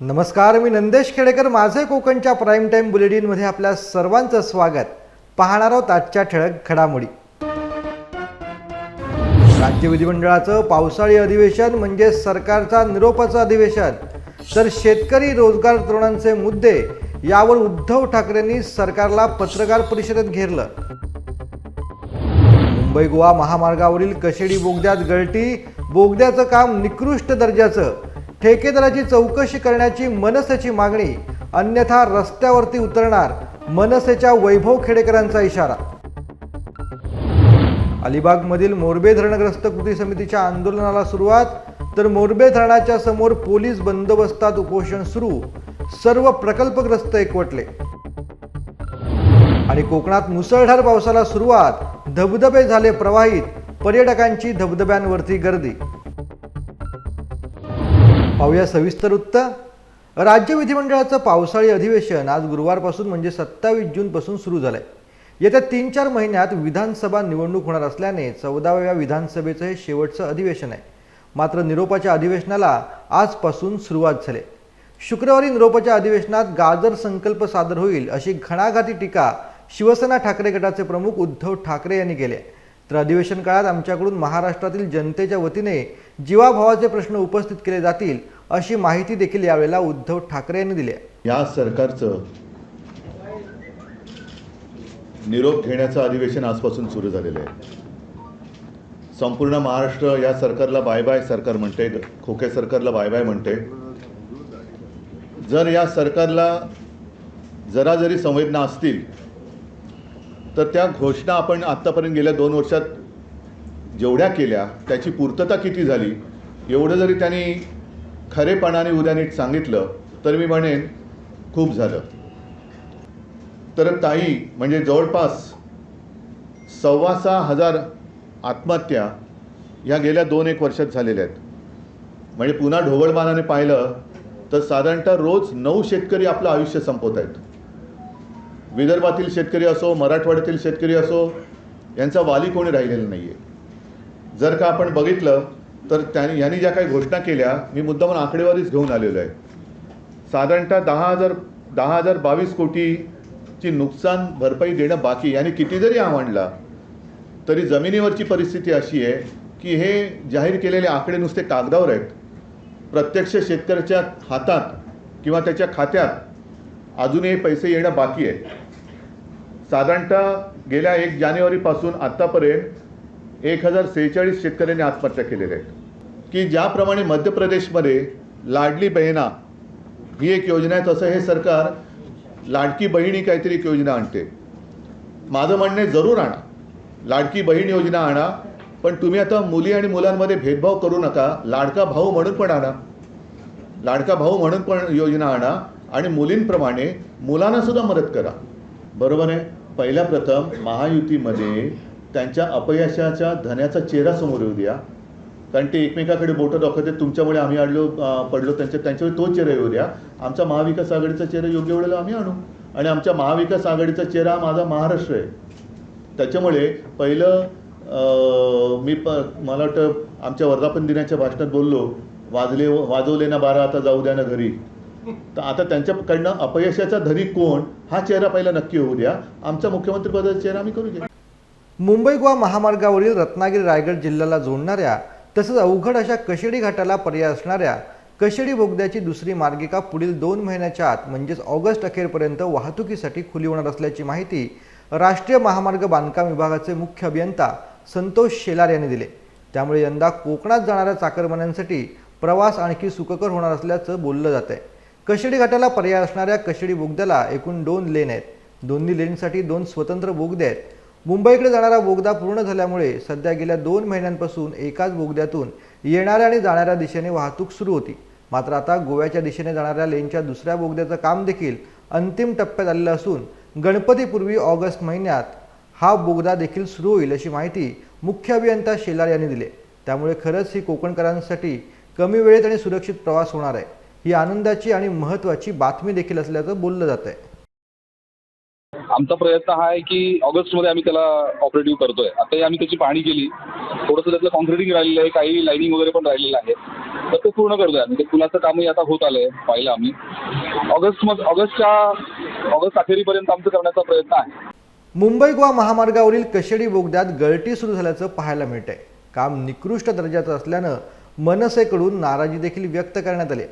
नमस्कार मी नंदेश खेडेकर. माझे कोकणच्या प्राईम टाईम बुलेटिनमध्ये आपल्या सर्वांचं स्वागत. पाहणार आहोत आजच्या ठळक घडामोडी. राज्य विधिमंडळाचं पावसाळी अधिवेशन म्हणजे सरकारचा निरोपाचं अधिवेशन. तर शेतकरी रोजगार तरुणांचे मुद्दे यावर उद्धव ठाकरेंनी सरकारला पत्रकार परिषदेत घेरलं. मुंबई गोवा महामार्गावरील कशेडी बोगद्यात गळती बोगद्याचं काम निकृष्ट दर्जाचं. ठेकेदाराची चौकशी करण्याची मनसेची मागणी अन्यथा रस्त्यावरती उतरणार मनसेच्या वैभव खेडेकरांचा इशारा. अलिबागमधील मोरबे धरणग्रस्त कृती समितीच्या आंदोलनाला सुरुवात तर मोरबे धरणाच्या समोर पोलीस बंदोबस्तात उपोषण सुरू सर्व प्रकल्पग्रस्त एकवटले. आणि कोकणात मुसळधार पावसाला सुरुवात धबधबे झाले प्रवाहित पर्यटकांची धबधब्यांवरती गर्दी. पाहूया सविस्तर वृत्त राज्य विधिमंडळाचं पावसाळी अधिवेशन आज गुरुवारपासून म्हणजे सत्तावीस जूनपासून सुरू झालंय. येत्या तीन चार महिन्यात विधानसभा निवडणूक होणार असल्याने चौदाव्या विधानसभेचं हे शेवटचं अधिवेशन आहे. मात्र निरोपाच्या अधिवेशनाला आजपासून सुरुवात झाली. शुक्रवारी निरोपाच्या अधिवेशनात गाजर संकल्प सादर होईल अशी घणाघाती टीका शिवसेना ठाकरे गटाचे प्रमुख उद्धव ठाकरे यांनी केले तर अधिवेशन काळात आमच्याकडून महाराष्ट्रातील जनतेच्या वतीने जीवाभावाचे प्रश्न उपस्थित केले जातील अशी माहिती देखील यावेळेला उद्धव ठाकरे यांनी दिली आहे. या सरकारचं निरोप घेण्याचं अधिवेशन आजपासून सुरू झालेलं आहे. संपूर्ण महाराष्ट्र या सरकारला बाय बाय सरकार म्हणते खोके सरकारला बाय बाय म्हणते. जर या सरकारला जरा जरी संवेदना असतील तर त्या घोषणा आपण आत्तापर्यंत गेल्या दोन वर्षात जेवढ्या केल्या त्याची पूर्तता किती झाली? एवढं जरी त्यांनी खरेपणाने उद्या नीट सांगितलं तर मी म्हणेन खूप झालं. तर ताई म्हणजे जवळपास सव्वा सहा हजार आत्महत्या ह्या गेल्या दोन एक वर्षात झालेल्या आहेत. म्हणजे पुन्हा ढोबळमानाने पाहिलं तर साधारणतः रोज नऊ शेतकरी आपलं आयुष्य संपवत आहेत. विदर्भातील शेतकरी असो मराठवाड्यातील शेतकरी असो यांचा वाली कोणी राहिलेला नाही आहे जर का आपण बघितलं तर त्यांनी यांनी ज्या काही घोषणा केल्या मी मुद्दामून आकडेवारीच घेऊन आलेलो आहे. साधारणतः दहा हजार दहा हजार बावीस कोटीची नुकसान भरपाई देणं बाकी यांनी किती जरी आवडला तरी जमिनीवरची परिस्थिती अशी आहे की हे जाहीर केलेले आकडे नुसते कागदावर आहेत. प्रत्यक्ष शेतकऱ्याच्या हातात किंवा त्याच्या खात्यात अजूनही पैसे येणं बाकी आहे. साधारणतः गेल्या एक जानेवारीपासून आत्तापर्यंत एक हजार सेहेचाळीस शेतकऱ्यांनी आत्महत्या केलेल्या आहेत. की ज्याप्रमाणे मध्य प्रदेशमध्ये लाडली बहिणा ही एक योजना आहे तसं हे सरकार लाडकी बहिणी काहीतरी एक योजना आणते. माझं म्हणणे जरूर आणा. लाडकी बहीण योजना आणा पण तुम्ही आता मुली आणि मुलांमध्ये भेदभाव करू नका लाडका भाऊ म्हणून पण आणा. लाडका भाऊ म्हणून पण योजना आणा आणि मुलींप्रमाणे मुलांनासुद्धा मदत करा. बरोबर आहे? पहिल्या प्रथम महायुतीमध्ये त्यांच्या अपयशाच्या धन्याचा चेहरा समोर येऊ द्या. कारण ते एकमेकाकडे बोटं दाखवते तुमच्यामुळे आम्ही अडलो पडलो त्यांच्या त्यांच्यावर तो चेहरा येऊ द्या. आमचा महाविकास आघाडीचा चेहरा योग्य वेळेला आम्ही आणू. आणि आमच्या महाविकास आघाडीचा चेहरा माझा महाराष्ट्र आहे. त्याच्यामुळे पहिलं मी प मला वाटतं आमच्या वर्धापन दिनाच्या भाषणात बोललो वाजले वाजवले ना बारा आता जाऊ द्या ना घरी. तर आता त्यांच्याकडनं अपयशाचा धनी कोण हा चेहरा पहिला नक्की होऊ द्या. आमचा मुख्यमंत्रीपदाचा चेहरा आम्ही करू द्या मुंबई गोवा महामार्गावरील रत्नागिरी रायगड जिल्ह्याला जोडणाऱ्या तसंच अवघड अशा कशेडी घाटाला पर्याय असणाऱ्या कशेडी बोगद्याची दुसरी मार्गिका पुढील दोन महिन्याच्या आत म्हणजेच ऑगस्ट अखेरपर्यंत वाहतुकीसाठी खुली होणार असल्याची माहिती राष्ट्रीय महामार्ग बांधकाम विभागाचे मुख्य अभियंता संतोष शेलार यांनी दिले. त्यामुळे यंदा कोकणात जाणाऱ्या चाकरमान्यांसाठी प्रवास आणखी सुखकर होणार असल्याचं बोललं जात आहे कशेडी घाटाला पर्याय असणाऱ्या कशेडी बोगद्याला एकूण दोन लेन आहेत. दोन्ही लेनसाठी दोन स्वतंत्र बोगदे आहेत. मुंबईकडे जाणारा बोगदा पूर्ण झाल्यामुळे सध्या गेल्या दोन महिन्यांपासून एकाच बोगद्यातून येणाऱ्या आणि जाणाऱ्या दिशेने वाहतूक सुरू होती. मात्र आता गोव्याच्या दिशेने जाणाऱ्या लेनच्या दुसऱ्या बोगद्याचं काम देखील अंतिम टप्प्यात आलेलं असून गणपतीपूर्वी ऑगस्ट महिन्यात हा बोगदा देखील सुरू होईल अशी माहिती मुख्य अभियंता शेलार यांनी दिली. त्यामुळे खरंच ही कोकणकरांसाठी कमी वेळेत आणि सुरक्षित प्रवास होणार आहे. ही आनंदाची आणि महत्त्वाची बातमी देखील असल्याचं बोललं जात आहे आमचा प्रयत्न हा आहे की ऑगस्टमध्ये आम्ही त्याला ऑपरेटिव्ह करतोय. आताही आम्ही त्याची पाहणी केली. थोडंसं त्यातलं कॉन्क्रिटिंग राहिलेलं आहे काही लाईनिंग वगैरे पण राहिलेलं आहे. तर ते पूर्ण करतोय म्हणजे पुलाचं कामही आता होत आलंय पाहिलं आम्ही. ऑगस्ट ऑगस्टच्या ऑगस्ट अखेरीपर्यंत आमचं करण्याचा प्रयत्न आहे. मुंबई गोवा महामार्गावरील कशेडी बोगद्यात गळती सुरू झाल्याचं पाहायला मिळतंय. काम निकृष्ट दर्जाचं असल्यानं मनसेकडून नाराजी देखील व्यक्त करण्यात आली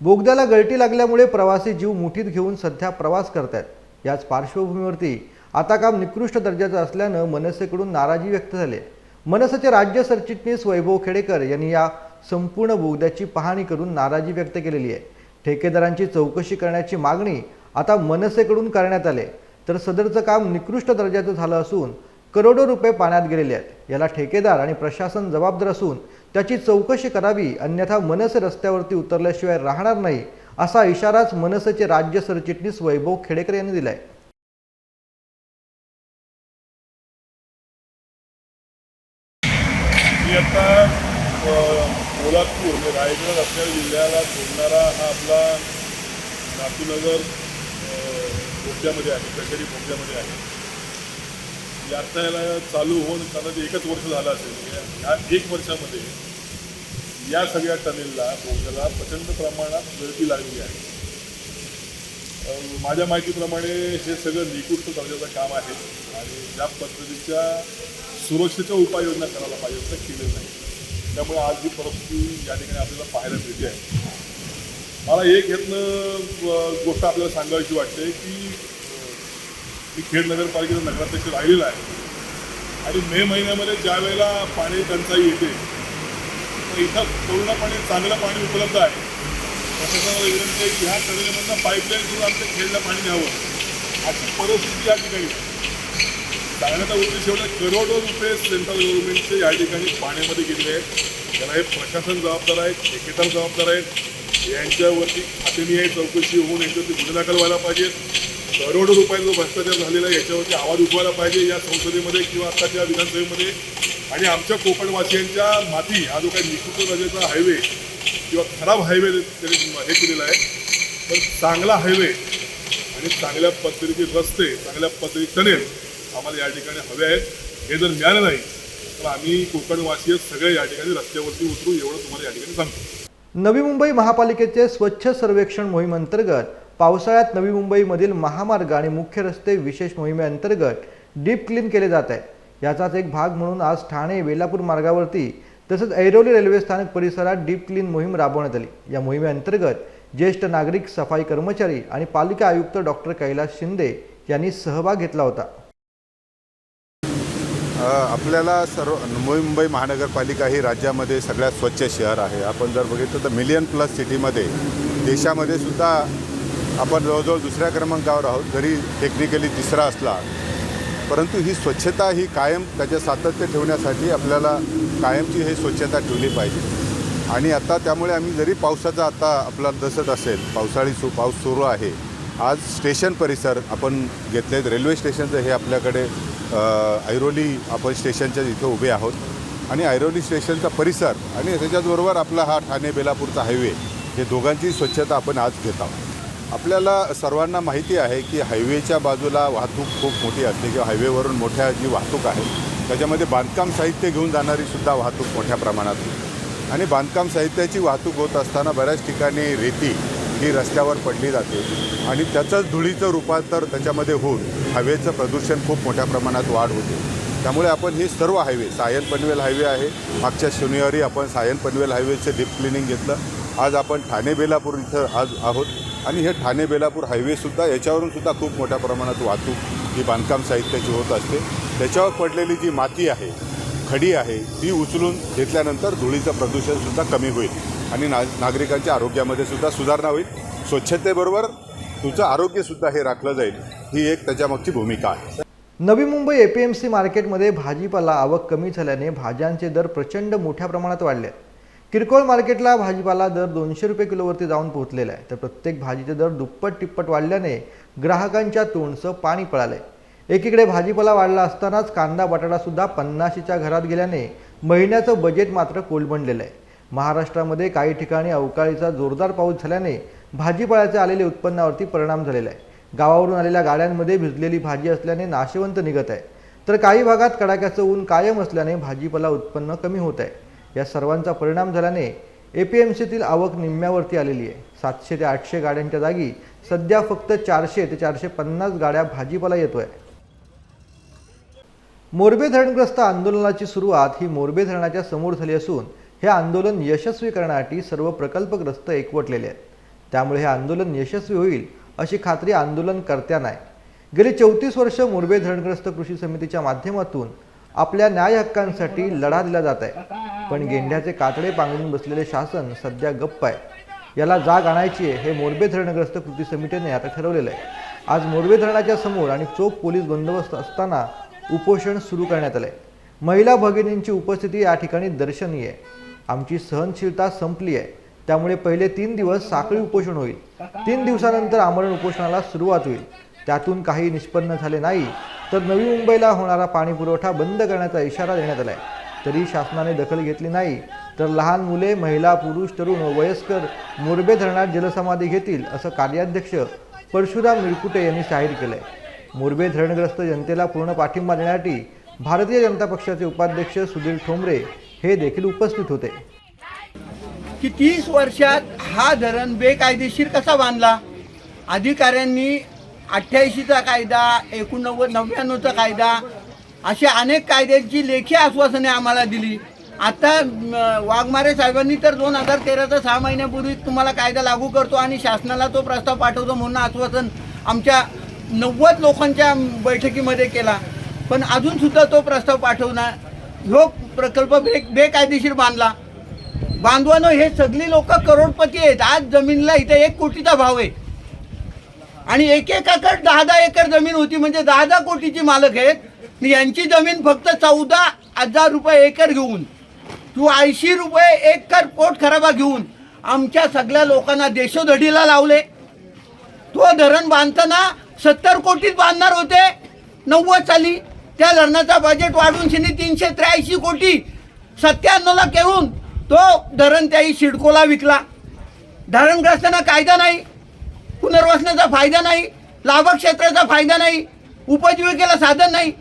बोगद्याला गळती लागल्यामुळे प्रवासी जीव मुठीत घेऊन सध्या प्रवास करतायत. याच पार्श्वभूमीवरती आता काम निकृष्ट दर्जाचं असल्यानं मनसेकडून नाराजी व्यक्त झाली मनसेचे राज्य सरचिटणीस वैभव खेडेकर यांनी या संपूर्ण बोगद्याची पाहणी करून नाराजी व्यक्त केलेली आहे. ठेकेदारांची चौकशी करण्याची मागणी आता मनसेकडून करण्यात आले तर सदरचं काम निकृष्ट दर्जाचं झालं असून करोडो रुपये पाण्यात गेलेले आहेत. याला ठेकेदार आणि प्रशासन जबाबदार असून त्याची चौकशी करावी अन्यथा मनसे रस्त्यावरती उतरल्याशिवाय राहणार नाही असा इशाराच मनसेचे राज्य सरचिटणीस वैभव खेडेकर यांनी दिलाय. आता कोल्हापूर म्हणजे रायगड आपल्या जिल्ह्याला जोडणारा हा आपला नातूनगर अ, बोगद्यामध्ये आहे कचेरी बोगद्यामध्ये आहे. यात्रा याला चालू होऊन त्यांना एकच वर्ष झालं असेल. या ह्या एक वर्षामध्ये या सगळ्या टनेलला बोगद्याला प्रचंड प्रमाणात गर्दी लागली आहे. माझ्या माहितीप्रमाणे हे सगळं निकृष्ट दर्जाचं काम आहे आणि ज्या पद्धतीच्या सुरक्षेच्या उपाययोजना करायला पाहिजे त्या केलेलं नाही. त्यामुळे आज ही परिस्थिती या ठिकाणी आपल्याला पाहायला मिळते आहे. मला एक ह्यातनं गोष्ट आपल्याला सांगायची वाटते की मी खेड नगरपालिकेचा नगराध्यक्ष राहिलेला आहे. आणि मे महिन्यामध्ये ज्या वेळेला पाणी टंचाई येते तर इथं पूर्णपणे चांगलं पाणी उपलब्ध आहे. प्रशासनाला विनंती आहे की ह्या टनेलमधनं पाईपलाईन करून आमच्या खेळला पाणी द्यावं अशी परिस्थिती या ठिकाणी सांगण्याचा उद्देश एवढा करोडो रुपये सेंट्रल गव्हर्नमेंटचे या ठिकाणी पाण्यामध्ये गेलेले आहेत. त्याला हे प्रशासन जबाबदार आहे ठेकेदार जबाबदार आहेत. यांच्यावरती खातेनिहाय चौकशी होऊन यांच्यावरती गुन्हे दाखल व्हायला पाहिजेत. करोडो रुपयाचा जो भ्रष्टाचार झालेला आहे याच्यावरती आवाज उठवायला पाहिजे या संसदेमध्ये किंवा आत्ताच्या विधानसभेमध्ये. आणि आमच्या कोकणवासियांच्या माती हा जो काही निकृष्ट दर्जाचा हायवे किंवा खराब हायवे त्यांनी हे केलेला आहे. पण चांगला हायवे आणि चांगल्या पद्धतीचे रस्ते चांगल्या पद्धतीचे टनेल आम्हाला या ठिकाणी हवे आहेत. हे जर मिळालं नाही तर आम्ही कोकणवासीय सगळे या ठिकाणी रस्त्यावरती उतरू एवढं तुम्हाला या ठिकाणी सांगतो. नवी मुंबई महापालिकेचे स्वच्छ सर्वेक्षण मोहिमेअंतर्गत पावसाळ्यात नवी मुंबईमधील महामार्ग आणि मुख्य रस्ते विशेष मोहिमेअंतर्गत डीप क्लीन केले जात आहे याचाच एक भाग म्हणून आज ठाणे वेलापूर मार्गावरती तसंच ऐरोली रेल्वे स्थानक परिसरात डीप क्लीन मोहीम राबवण्यात आली. या मोहिमेअंतर्गत ज्येष्ठ नागरिक सफाई कर्मचारी आणि पालिका आयुक्त डॉक्टर कैलास शिंदे यांनी सहभाग घेतला होता. आपल्याला सर्व मुंबई मुंबई महानगरपालिका ही राज्यामध्ये सगळ्यात स्वच्छ शहर आहे. आपण जर बघितलं तर मिलियन प्लस सिटीमध्ये देशामध्ये सुद्धा आपण जवळजवळ दुसऱ्या क्रमांकावर आहोत. जरी टेक्निकली तिसरा असला परंतु ही स्वच्छता ही कायम त्याचे सातत्य ठेवण्यासाठी आपल्याला कायमची ही स्वच्छता ठेवली पाहिजे. आणि आता त्यामुळे आम्ही जरी पावसाचा आता आपला दसत असेल पावसाळी सु पाऊस सुरू आहे आज स्टेशन परिसर आपण घेतलेत रेल्वे स्टेशनचं हे आपल्याकडे ऐरोली आपण स्टेशनच्या इथे उभे आहोत. आणि ऐरोली स्टेशनचा परिसर आणि त्याच्याचबरोबर आपला हा ठाणे बेलापूरचा हायवे हे दोघांची स्वच्छता आपण आज घेत आहोत. आपल्याला सर्वांना माहिती आहे की हायवेच्या बाजूला वाहतूक खूप मोठी असते किंवा हायवेवरून मोठ्या जी वाहतूक आहे त्याच्यामध्ये बांधकाम साहित्य घेऊन जाणारी सुद्धा वाहतूक मोठ्या प्रमाणात आणि बांधकाम साहित्याची वाहतूक होत असताना बऱ्याच ठिकाणी रेती ही रस्त्यावर पडली जाते आणि त्याचंच धुळीचं रूपांतर त्याच्यामध्ये होऊन हवेचं प्रदूषण खूप मोठ्या प्रमाणात वाढ होते. त्यामुळे आपण हे सर्व हायवे सायन पनवेल हायवे आहे. मागच्या शनिवारी आपण सायन पनवेल हायवेचं डीप क्लिनिंग घेतलं. आज आपण ठाणे बेलापूर इथं आज आहोत. आणि हे ठाणे बेलापूर हायवेसुद्धा याच्यावरून सुद्धा खूप मोठ्या प्रमाणात वाहतूक ही बांधकाम साहित्याची होत असते त्याच्यावर पडलेली जी माती आहे खडी आहे ती उचलून घेतल्यानंतर धुळीचं प्रदूषणसुद्धा कमी होईल आणि ना नागरिकांच्या आरोग्यामध्ये सुद्धा सुधारणा होईल स्वच्छतेबरोबर तुझं आरोग्यसुद्धा हे राखलं जाईल ही एक त्याच्यामागची भूमिका आहे नवी मुंबई एपीएमसी मार्केटमध्ये भाजीपाला आवक कमी झाल्याने भाज्यांचे दर प्रचंड मोठ्या प्रमाणात वाढले आहेत. किरकोळ मार्केटला भाजीपाला दर दोनशे रुपये किलोवरती जाऊन पोहोचलेला आहे. तर प्रत्येक भाजीचे दर दुप्पट तिप्पट वाढल्याने ग्राहकांच्या तोंडचं पाणी पळालंय. एकीकडे भाजीपाला वाढला असतानाच कांदा बटाटा सुद्धा पन्नाशीच्या घरात गेल्याने महिन्याचं बजेट मात्र कोलमडलेलं आहे. महाराष्ट्रामध्ये काही ठिकाणी अवकाळीचा जोरदार पाऊस झाल्याने भाजीपाल्याचे आलेले उत्पन्नावरती परिणाम झालेला आहे. गावावरून आलेल्या गाड्यांमध्ये भिजलेली भाजी असल्याने नाशवंत निघत आहे. तर काही भागात कडाक्याचं ऊन कायम असल्याने भाजीपाला उत्पन्न कमी होत आहे. या सर्वांचा परिणाम झाल्याने ए पी एम सीतील आवक निम्म्यावरती आलेली आहे. सातशे ते आठशे गाड्यांच्या जागी सध्या फक्त चारशे ते चारशे पन्नास गाड्या भाजीपाला येतोय. मोरबे धरणग्रस्त आंदोलनाची सुरुवात ही मोरबे धरणाच्या समोर झाली असून हे आंदोलन यशस्वी करण्यासाठी सर्व प्रकल्पग्रस्त एकवटलेले आहेत. त्यामुळे हे आंदोलन यशस्वी होईल अशी खात्री आंदोलनकर्त्यांना आहे. गेली चौतीस वर्ष मोरबे धरणग्रस्त कृषी समितीच्या माध्यमातून आपल्या न्याय हक्कांसाठी लढा दिला जात आहे. पण गेंड्याचे कातडे पांघरून बसलेले शासन सध्या गप्प आहे. याला जाग आणायची आहे हे मोरबे धरणग्रस्त कृती समितीने आता ठरवलेलं आहे. आज मोरबे धरणाच्या समोर आणि चोख पोलीस बंदोबस्त असताना उपोषण सुरू करण्यात आलंय. महिला भगिनींची उपस्थिती या ठिकाणी दर्शनीय आहे. आमची सहनशीलता संपली आहे. त्यामुळे पहिले तीन दिवस साखळी उपोषण होईल. तीन दिवसानंतर आमरण उपोषणाला सुरुवात होईल. त्यातून काही निष्पन्न झाले नाही. तर नवी मुंबईला होणारा पाणी पुरवठा बंद करण्याचा इशारा देण्यात आला आहे तरी शासनाने दखल घेतली नाही तर लहान मुले महिला पुरुष तरुण व वयस्कर मोरबे धरणात जलसमाधी घेतील असं कार्याध्यक्ष परशुराम मिरकुटे यांनी जाहीर केलं आहे मोरबे धरणग्रस्त जनतेला पूर्ण पाठिंबा देण्यासाठी भारतीय जनता पक्षाचे उपाध्यक्ष सुधीर ठोंबरे हे देखील उपस्थित होते. की तीस वर्षात हा धरण बेकायदेशीर कसा बांधला? अधिकाऱ्यांनी अठ्ठ्याऐंशीचा कायदा एकोणनव्वद नव्याण्णवचा कायदा अशा अनेक कायद्यांची लेखी आश्वासने आम्हाला दिली. आता वाघमारे साहेबांनी तर दोन हजार तेराचा सहा महिन्यापूर्वी तुम्हाला कायदा लागू करतो आणि शासनाला तो प्रस्ताव पाठवतो म्हणून आश्वासन आमच्या नव्वद लोकांच्या बैठकीमध्ये केला. पण अजूनसुद्धा तो प्रस्ताव पाठवणार. ह्यो प्रकल्प बे बेकायदेशीर बांधला. बांधवानं हे सगळी लोक करोडपती आहेत. आज जमीनला इथे एक कोटीचा भाव आहे. आणि एक दहा दहा एकर जमीन होती. म्हणजे दहा दहा कोटीची मालक आहेत. यांची जमीन फक्त चौदा हजार रुपये एकर घेऊन तू ऐंशी रुपये एकर पोट खराबा घेऊन आमच्या सगळ्या लोकांना देशोधडीला लावले. तो धरण बांधताना सत्तर कोटीत बांधणार होते. नव्वद साली त्या धरणाचा बजेट वाढवून शिनी तीनशे त्र्याऐंशी कोटी सत्त्याण्णवला करून तो धरण त्याही सिडकोला विकला. धरणग्रस्तांना कायदा नाही. पुनर्वसनाचा फायदा नाही लाभक्षेत्राचा फायदा नाही उपजीविकेला साधन नाही.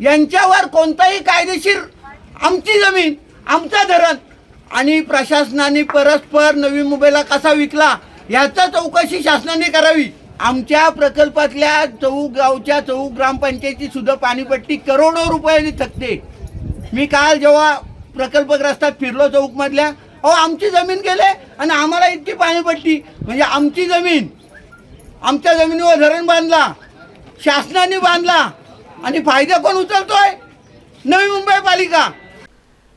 यांच्यावर कोणताही कायदेशीर आमची जमीन आमचा धरण आणि प्रशासनाने परस्पर नवी मुंबईला कसा विकला याचा चौकशी शासनाने करावी. आमच्या प्रकल्पातल्या चौक गावच्या चौक ग्रामपंचायती सुद्धा पाणीपट्टी करोडो रुपयांनी थकते. मी काल जेव्हा प्रकल्पग्रस्तात फिरलो चौकमधल्या अहो आमची जमीन गेले आणि आम्हाला इतकी पाणीपट्टी म्हणजे आमची जमीन आमच्या जमिनीवर धरण बांधला शासनाने बांधला आणि फायदा कोण उचलतोय? नवी मुंबई पालिका.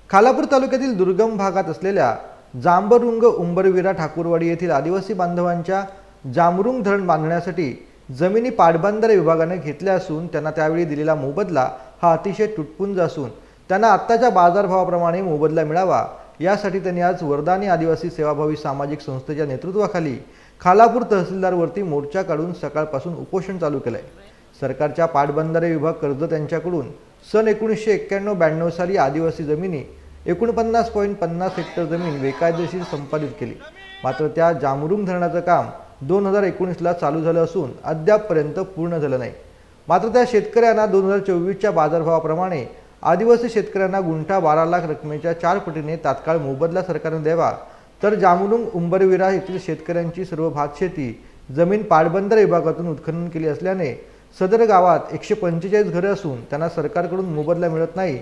खालापूर तालुक्यातील दुर्गम भागात असलेल्या जांबरुंग उंबरविरा ठाकूरवाडी येथील आदिवासी बांधवांच्या जांबरुंग धरण बांधण्यासाठी जमिनी पाटबंधारे विभागाने घेतल्या असून त्यांना त्यावेळी दिलेला मोबदला हा अतिशय तुटपुंज असून त्यांना आत्ताच्या बाजारभावाप्रमाणे मोबदला मिळावा यासाठी त्यांनी आज वरदानी आदिवासी सेवाभावी सामाजिक संस्थेच्या नेतृत्वाखाली खालापूर तहसीलदारवरती मोर्चा काढून सकाळपासून उपोषण चालू केलं आहे सरकारच्या पाटबंधारे विभाग कर्जत यांच्याकडून सन एकोणीसशे एक्क्याण्णव ब्याण्णव साली आदिवासी जमिनी एकोणपन्नास पॉईंट पन्नास हेक्टर जमीन बेकायदेशीर संपादित केली. मात्र त्या जामरुंग धरणाचं काम दोन हजार एकोणीसला चालू झालं असून अद्यापपर्यंत पूर्ण झालं नाही. मात्र त्या शेतकऱ्यांना दोन हजार चोवीसच्या बाजारभावाप्रमाणे आदिवासी शेतकऱ्यांना गुंठा बारा लाख रकमेच्या चार पटीने तात्काळ मोबदला सरकारने द्यावा तर जामुनुंग उंबरविरा येथील शेतकऱ्यांची सर्व भातशेती जमीन पाटबंदर विभागातून उत्खनन केली असल्याने सदर गावात एकशे पंचेचाळीस घरे असून त्यांना सरकारकडून मोबदला मिळत नाही.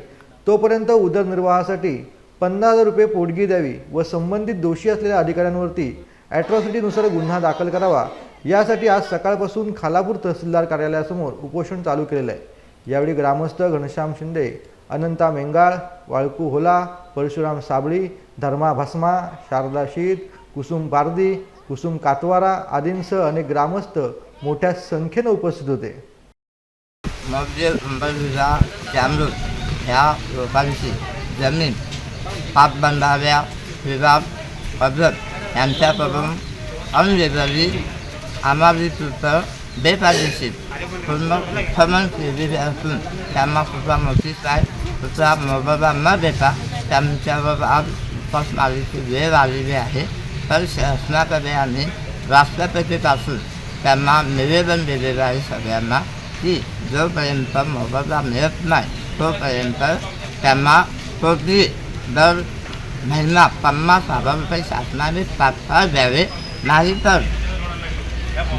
तोपर्यंत उदरनिर्वाहासाठी पन्नास हजार रुपये पोटगी द्यावी व संबंधित दोषी असलेल्या अधिकाऱ्यांवरती ॲट्रॉसिटीनुसार गुन्हा दाखल करावा. यासाठी आज सकाळपासून खालापूर तहसीलदार कार्यालयासमोर उपोषण चालू केलेलं आहे. यावेळी ग्रामस्थ घनश्याम शिंदे अनंता मेंगाळ वाळकू होला परशुराम साबळी धर्मा भस्मा शारदा शीत कुसुम पारदी कुसुम कातवारा आदींसह अनेक ग्रामस्थ मोठ्या संख्येनं उपस्थित होते. मध्य अंबरविरा जामरूत ह्या लोकांची जमीन पाटबंधाऱ्या विभाग पद्धत यांच्याकडून अनलिबरली अनाधिकृत बेकायदेशीर पूर्ण उत्खनन असून त्यांना कुठला नोटीस काय कुठला मोबदला न देता त्यांच्यावर आज उपासमारीची वेळ आलेली आहे. तर शासनाकडे आम्ही राष्ट्रपतीपासून त्यांना निवेदन दिलेलं आहे सगळ्यांना की जोपर्यंत मोबदला मिळत नाही तोपर्यंत त्यांना कोटी दर महिना पन्नास हजार रुपये शासनाने तात्काळ द्यावे. नाही तर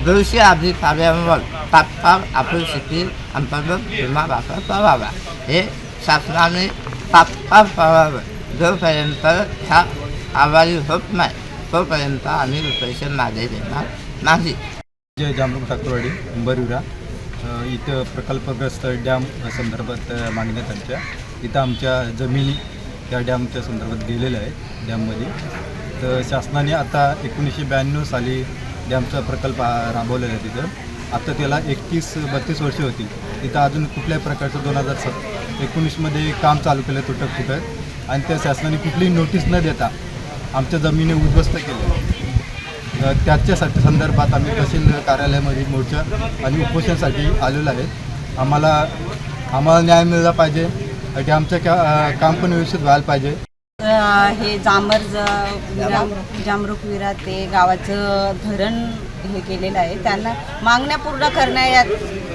दोषी अधिकाऱ्यांवर तात्काळ आपली स्थिती अंतर्गत विमा दाखल करावा. हे शासनाने तात्काळ करावं. जोपर्यंत ह्या कारवाई होत नाही तोपर्यंत आम्ही पैसे मागे देणार नाही. जय जामरूप ठाकूरवाडी अंबरविरा इथं प्रकल्पग्रस्त डॅम संदर्भात मागण्यात मागण्या त्यांच्या इथं आमच्या जमिनी त्या डॅमच्या संदर्भात गेलेल्या आहेत डॅममध्ये. तर शासनाने आता एकोणीसशे ब्याण्णव साली डॅमचा प्रकल्प राबवलेला आहे तिथं. आता त्याला एकतीस बत्तीस वर्षे होती तिथं अजून कुठल्याही प्रकारचं दोन हजार सत एकोणीसमध्ये काम चालू केलं तुटक फुटक आणि त्या शासनाने कुठलीही नोटीस न देता आमच्या जमिनी उद्ध्वस्त केल्या. त्याच्यासाठी संदर्भात आम्ही तहसील कार्यालयामध्ये मोर्चा आणि उपोषणासाठी आलेलो आहेत आम्हाला आम्हाला न्याय मिळाला पाहिजे आणि आमचं का काम पण व्यवस्थित व्हायला पाहिजे. हे जांभर जामरुख विरा ते गावाचं धरण हे केलेलं आहे. त्यांना मागण्या पूर्ण करण्या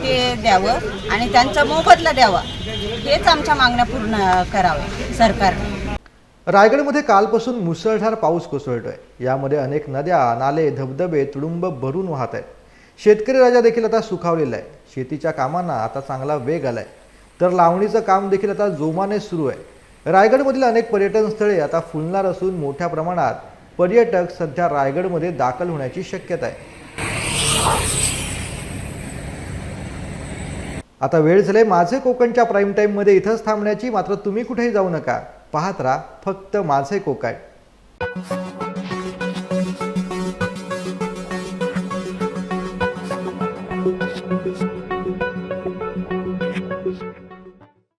ते द्यावं आणि त्यांचा मोबदला द्यावा. हेच आमच्या मागण्या पूर्ण कराव्या सरकारने. रायगडमध्ये कालपासून मुसळधार पाऊस कोसळतोय. यामध्ये अनेक नद्या नाले धबधबे तुडुंब भरून वाहत आहेत. शेतकरी राजा देखील आता सुखावलेला आहे. शेतीच्या कामांना आता चांगला वेग आलाय. तर लावणीचं काम देखील आता जोमाने सुरू आहे. रायगडमधील अनेक पर्यटन स्थळे आता फुलणार असून मोठ्या प्रमाणात पर्यटक सध्या रायगडमध्ये दाखल होण्याची शक्यता आहे. आता वेळ झाले माझे कोकणच्या प्राईम टाईममध्ये इथंच थांबण्याची मात्र तुम्ही कुठेही जाऊ नका. पाहत राहा फक्त माझे कोकण.